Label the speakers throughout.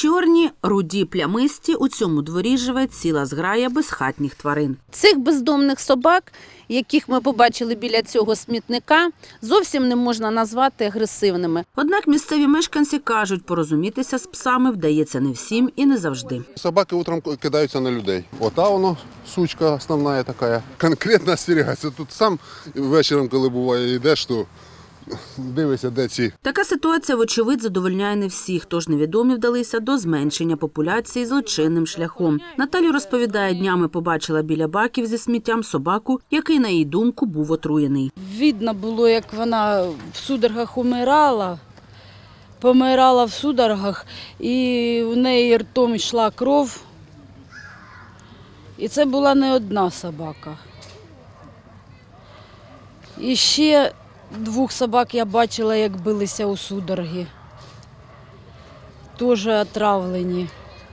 Speaker 1: Чорні, руді, плямисті у цьому дворі живе ціла зграя безхатніх тварин.
Speaker 2: Цих бездомних собак, яких ми побачили біля цього смітника, зовсім не можна назвати агресивними.
Speaker 1: Однак місцеві мешканці кажуть, порозумітися з псами вдається не всім і не завжди.
Speaker 3: Собаки утром кидаються на людей. Ота воно, сучка основна така. Конкретно остерігається. Тут сам вечором, коли буває, йдеш, то дивишся, де ці.
Speaker 1: Така ситуація, вочевидь, задовольняє не всіх, тож невідомі вдалися до зменшення популяції злочинним шляхом. Наталю розповідає, днями побачила біля баків зі сміттям собаку, який, на її думку, був отруєний.
Speaker 4: Видно було, як вона в судорогах умирала, помирала в судорогах, і у неї ртом йшла кров. І це була не одна собака. І ще двох собак я бачила, як билися у судороги. Теж отравлені.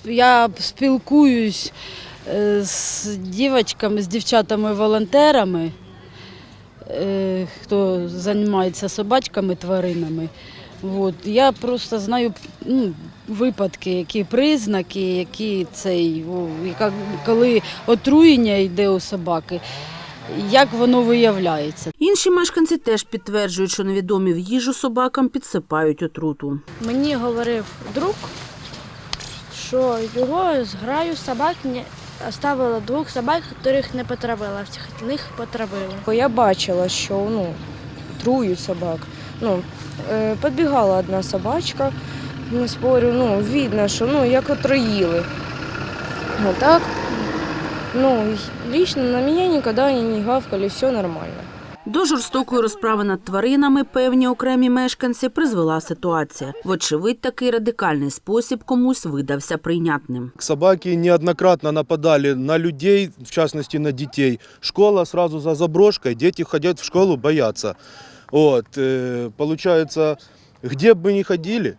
Speaker 4: Я спілкуюсь е, з дівчатками, з дівчатами-волонтерами е, хто займається собачками, тваринами. От. Я просто знаю ну, випадки, які признаки, які цей, коли отруєння йде у собаки, як воно виявляється.
Speaker 1: Інші мешканці теж підтверджують, що невідомі в їжу собакам підсипають отруту.
Speaker 5: Мені говорив друг, що його зграю собак не оставила двох собак, яких не потравила, а всіх них потравили.
Speaker 6: Бо Я бачила, що ну, трують собак. Ну, е, підбігала одна собачка, не спорю, ну, видно, що ну, як отруїли. Ну, так, ну, лично на мене ніколи вони не гавкали, все нормально.
Speaker 1: До жорстокої розправи над тваринами певні окремі мешканці призвела ситуація. Вочевидь, такий радикальний спосіб комусь видався прийнятним.
Speaker 7: Собаки неоднократно нападали на людей, в частности на детей. Школа сразу за заброшкой, дети ходят в школу, боятся. Вот, э, получается, где бы мы ни ходили,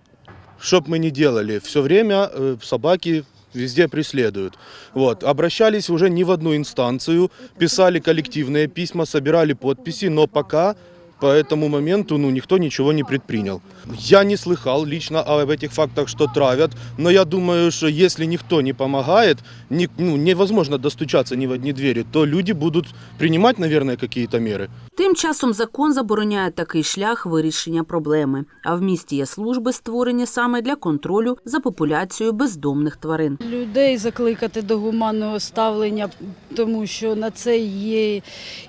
Speaker 7: что бы мы ни делали, все время э, собаки везде преследуют. Вот, обращались уже не в одну инстанцию, писали коллективные письма, собирали подписи, но пока по этому моменту ну, никто ничего не предпринял. Я не слыхал лично об этих фактах, что травят, но я думаю, что если никто не помогает, ни- ну, невозможно достучаться ни в одни двери, то люди будут принимать, наверное, какие-то меры.
Speaker 1: Тим часом закон забороняє такий шлях вирішення проблеми. А в місті є служби, створені саме для контролю за популяцією бездомних тварин.
Speaker 4: Людей закликати до гуманного ставлення, тому що на це є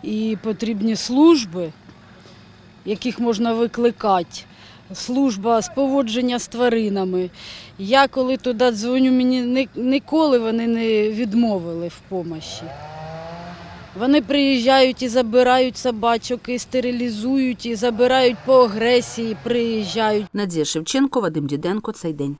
Speaker 4: і потрібні служби, яких можна викликати. Служба з поводження з тваринами. Я коли туди дзвоню, мені ніколи вони не відмовили в помощі. Вони приїжджають і забирають собачок, і стерилізують, і забирають по агресії, приїжджають.
Speaker 1: Надія Шевченко, Вадим Діденко. Цей день.